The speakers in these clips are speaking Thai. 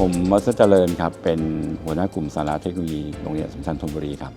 ผมมัสเจริญครับ เป็นหัวหน้ากลุ่มสาระเทคโนโลยีโรงเรียนสมชันธนบุรีครับ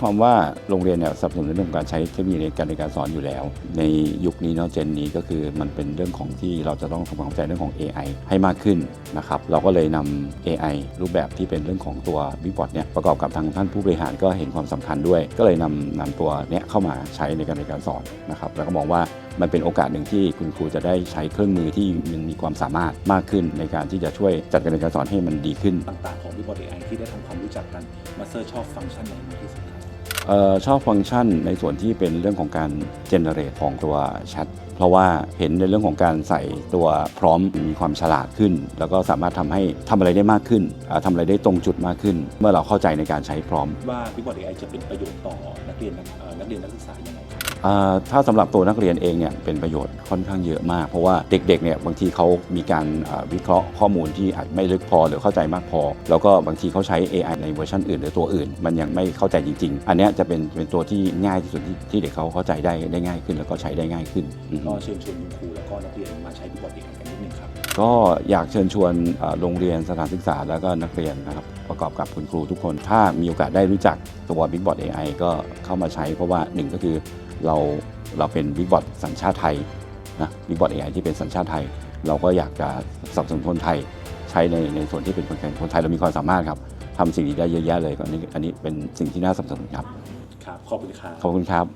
ความว่าโรงเรียนเนี่ยสนับสนุนเรื่องของการใช้เทคโนโลยีในการเรียนการสอนอยู่แล้ว ในยุคนี้เนาะเจนนี้ก็คือมันเป็นเรื่องของที่เราจะต้องทำความเข้าใจเรื่องของ AI ให้มากขึ้น นะครับเราก็เลยนำ AI รูปแบบที่เป็นเรื่องของตัว b i g b o t เนี่ยประกอบกับทางท่านผู้บริหารก็เห็นความสำคัญด้วย ก็เลยนำนำตัวเนี้ยเข้ามาใช้ในการเรียนการสอนนะครับแล้วก็มองว่ามันเป็นโอกาสหนึ่งที่คุณครูจะได้ใช้เครื่องมือที่มันมีความสามารถมากขึ้นในการที่จะช่วยจัดการเรียนการสอนให้มันดีขึ้น ต่างๆของ b i g b o t AI ที่ได้ทำความรู้จักกันมาสเตอร์ชอบฟังก์ชันไหนมากที่สุดครับเออชอบฟังก์ชันในส่วนที่เป็นเรื่องของการเจเนเรตของตัวแชทเพราะว่าเห็นในเรื่องของการใส่ตัวพร้อมมีความฉลาดขึ้น แล้วก็สามารถทำให้ทำอะไรได้มากขึ้นอ่าทำอะไรได้ตรงจุดมากขึ้น เมื่อเราเข้าใจในการใช้พร้อม ว่า b i g b o t AI จะเป็นประโยชน์ต่อนักเรียนนักเอ่อนักเรียนนักศึกษายังไงครับอ่าถ้าสำหรับตัวนักเรียนเองเนี่ยเป็นประโยชน์ค่อนข้างเยอะมาก เพราะว่าเด็กๆเนี่ยบางทีเขามีการอ่าวิเคราะห์ข้อมูลที่อาจไม่ลึกพอหรือเข้าใจมากพอ แล้วก็บางทีเขาใช้ AI ในเวอร์ชันอื่น หรือตัวอื่น มันยังไม่เข้าใจจริง ๆ อันเนี้ยจะเป็นเป็นตัวที่ง่ายที่สุดที่ที่เด็กเขาเข้าใจได้ได้ง่ายขึ้น แล้วก็ใช้ได้ง่ายขึ้นอืมก็เชิญชวนคุณครูแล้วก็นักเรียนมาใช้ b i g b o t AI กันนิดนึงครับ ก็อยากเชิญชวนเอ่อโรงเรียนสถานศึกษาแล้วก็นักเรียนนะครับ ประกอบกับคุณครูทุกคน ถ้ามีโอกาสได้รู้จักตัว Big b o t AI ก็เข้ามาใช้เพราะว่าหนึ่งก็คือเราเราเป็น Big b o t สัญชาติไทยนะ Big b o t AI ที่เป็นสัญชาติไทย เราก็อยากจะสนับสนุนคนไทยใช้ในในส่วนที่เป็นคนไทยคนไทยเรามีความสามารถครับทำสิ่งดีได้เยอะแยะเลยก็อันนี้อันนี้เป็นสิ่งที่น่าสนับสนุนครับ ครับ ขอบคุณครับ ขอบคุณครับ